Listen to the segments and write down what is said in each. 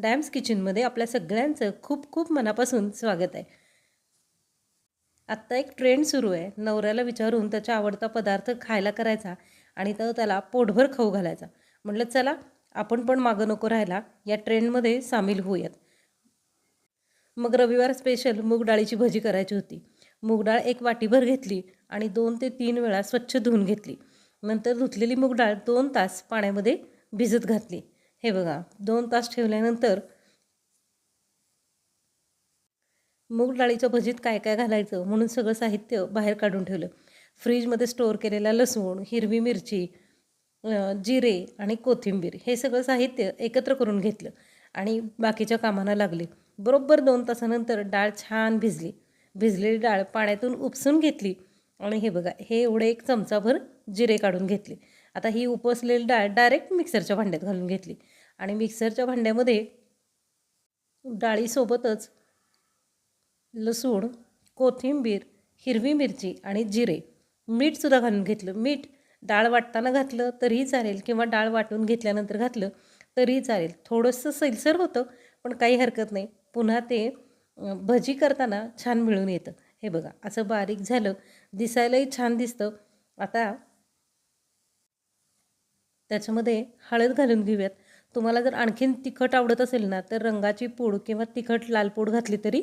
Dams किचनमध्ये आपल्या सगळ्यांचं खूप खूप मनापासून स्वागत आहे. आत्ता एक ट्रेंड सुरू आहे. नवऱ्याला विचारून त्याचा आवडता पदार्थ खायला करायचा आणि तो त्याला पोटभर खाऊ घालायचा. म्हटलं चला आपण पण मागं नको राहायला. या ट्रेंडमध्ये सामील होऊयात. मग रविवार स्पेशल मूग डाळीची भजी करायची होती. मूग डाळ एक वाटीभर घेतली आणि दोन ते तीन वेळा स्वच्छ धुवून घेतली. नंतर धुतलेली मूग डाळ दोन तास पाण्यामध्ये भिजत घातली. हे बघा दोन तास ठेवल्यानंतर मूग डाळीच्या भजीत काय काय घालायचं म्हणून सगळं साहित्य बाहेर काढून ठेवलं. फ्रीजमध्ये स्टोअर केलेला लसूण हिरवी मिरची जिरे आणि कोथिंबीर हे सगळं साहित्य एकत्र करून घेतलं आणि बाकीच्या कामांना लागले. बरोबर दोन तासानंतर डाळ छान भिजली. भिजलेली डाळ पाण्यातून उपसून घेतली आणि हे बघा हे एवढे एक चमचाभर जिरे काढून घेतले. आता ही उपसलेली डाळ डायरेक्ट मिक्सरच्या भांड्यात घालून घेतली. आणि मिक्सरच्या भांड्यामध्ये डाळीसोबतच लसूण कोथिंबीर हिरवी मिरची आणि जिरे. मीठसुद्धा घालून घेतलं. मीठ डाळ वाटताना घातलं तरीही चालेल किंवा डाळ वाटून घेतल्यानंतर घातलं तरीही चालेल. थोडंसं सैलसर होतं पण काही हरकत नाही. पुन्हा ते भजी करताना छान मिळून येतं. हे बघा असं बारीक झालं. दिसायलाही छान दिसतं. आता त्याच्यामध्ये हळद घालून घेऊयात. तुम्हाला जर आणखीन तिखट आवडत असेल ना तर रंगाची पूड किंवा तिखट लाल पूड घातली तरी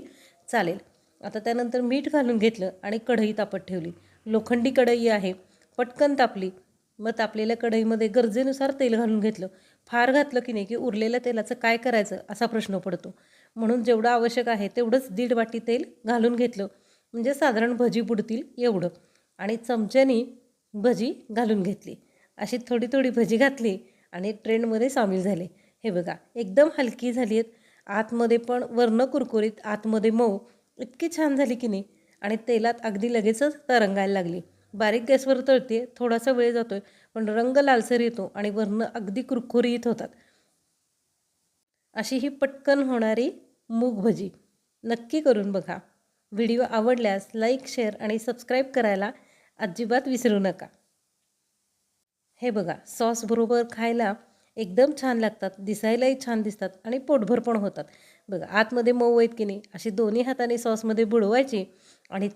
चालेल. आता त्यानंतर मीठ घालून घेतलं आणि कढई तापत ठेवली. लोखंडी कढई आहे पटकन तापली. मग तापलेल्या कढईमध्ये गरजेनुसार तेल घालून घेतलं. फार घातलं की नाही की उरलेल्या तेलाचं काय करायचं असा प्रश्न पडतो. म्हणून जेवढं आवश्यक आहे तेवढंच दीड वाटी तेल घालून घेतलं. म्हणजे साधारण भजी बुडतील एवढं. आणि चमच्यानी भजी घालून घेतली. अशी थोडी थोडी भजी घातली. आणि ट्रेंडमध्ये सामील झाले. हे बघा एकदम हलकी झाली आहेत आतमध्ये पण वर्ण कुरकुरीत आतमध्ये मऊ. इतकी छान झाली की नाही. आणि तेलात अगदी लगेचच तरंगायला लागली. बारीक गॅसवर तळते थोडासा वेळ जातोय पण रंग लालसर येतो आणि वर्ण अगदी कुरकुरीत होतात. अशी ही पटकन होणारी मूग भजी. नक्की करून बघा. व्हिडिओ आवडल्यास लाईक शेअर आणि सबस्क्राईब करायला अजिबात विसरू नका. हे बघा सॉसबरोबर खायला एकदम छान लागतात दिसायलाही छान दिसतात आणि पोटभर पण होतात. बघा आतमध्ये मऊ आहेत की नाही अशी दोन्ही हाताने सॉसमध्ये बुडवायची आणि